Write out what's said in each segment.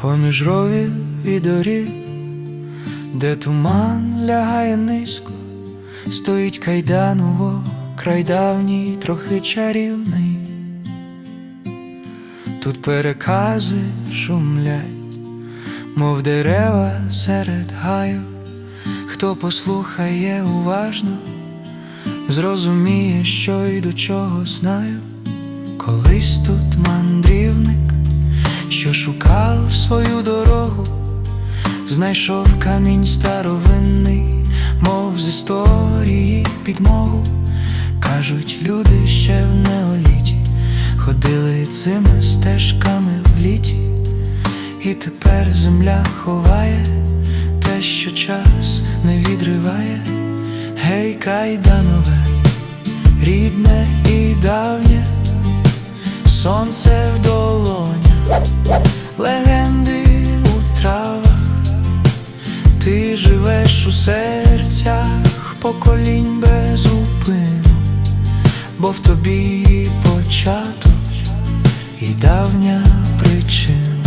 поміж ровів і доріг, де туман лягає низько, стоїть кайданово, край давній, трохи чарівний. Тут перекази шумлять, мов дерева серед гаю, хто послухає уважно, зрозуміє, що й до чого знаю. Колись тут мандрівник, що шукав свою дорогу, знайшов камінь старовинний, мов з історії підмогу. Кажуть, люди ще в неоліті ходили цими стежками в літі, і тепер земля ховає те, що час не відриває. Гей, кайданове, рідне і давнє, сонце серцях поколінь без упину, бо в тобі початок і давня причина.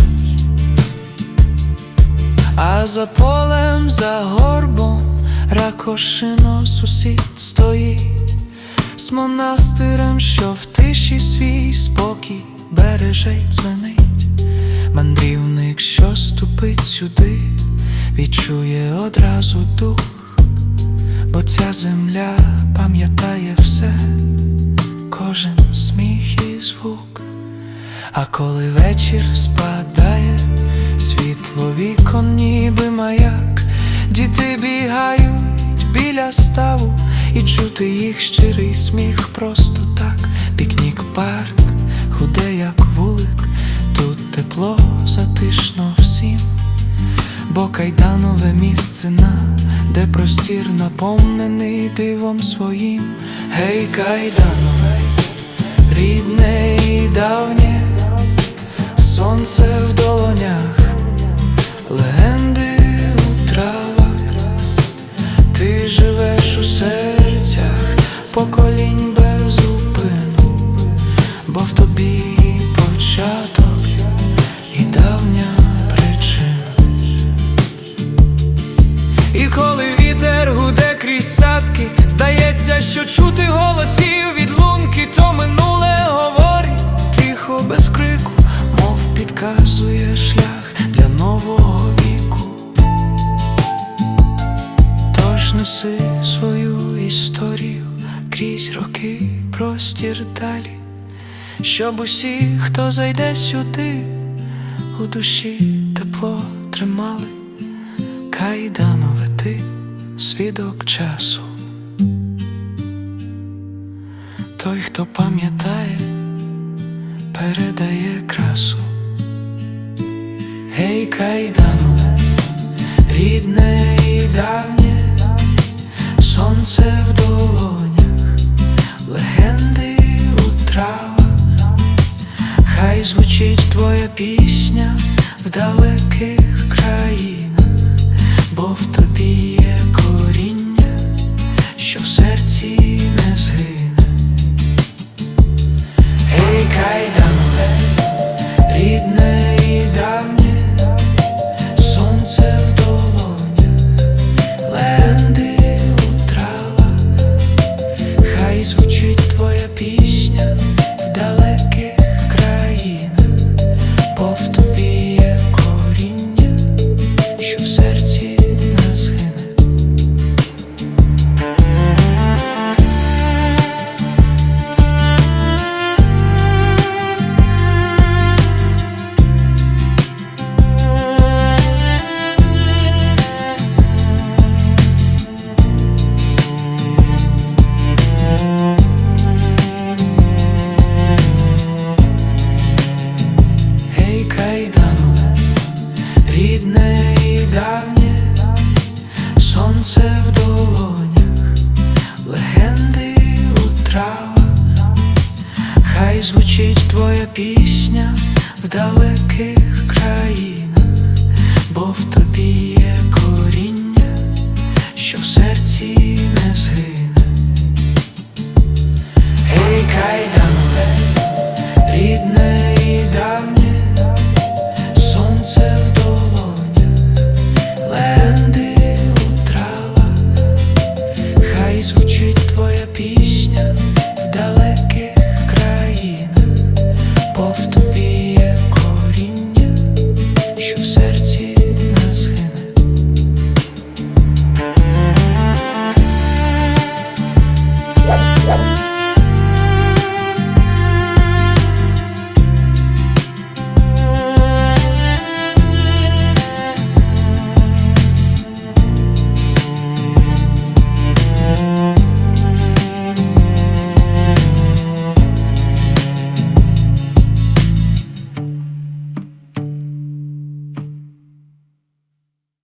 А за полем, за горбом, ракошино сусід стоїть, з монастирем, що в тиші свій спокій береже й дзвенить. Мандрівник, що ступить сюди, відчує одразу дух, бо ця земля пам'ятає все, кожен сміх і звук. А коли вечір спадає, світло вікон ніби маяк, діти бігають біля ставу, і чути їх щирий сміх просто так, пікнік парк, худе, як вулик, тут тепло, затишно всім, бо кайданове місцина, де простір наповнений дивом своїм, гей, кайданове, рідне і давнє, сонце що чути голосів від лунки, то минуле говорить тихо, без крику, мов підказує шлях для нового віку. Тож неси свою історію крізь роки, простір далі, щоб усі, хто зайде сюди, у душі тепло тримали. Кайданове ти свідок часу. Той, хто пам'ятає, передає красу. Гей, кайданове, рідне і давнє, сонце в долонях, легенди у травах, хай звучить твоя пісня в далеких країнах, звучить твоя пісня в далеких країнах, бо в тобі є коріння, що в серці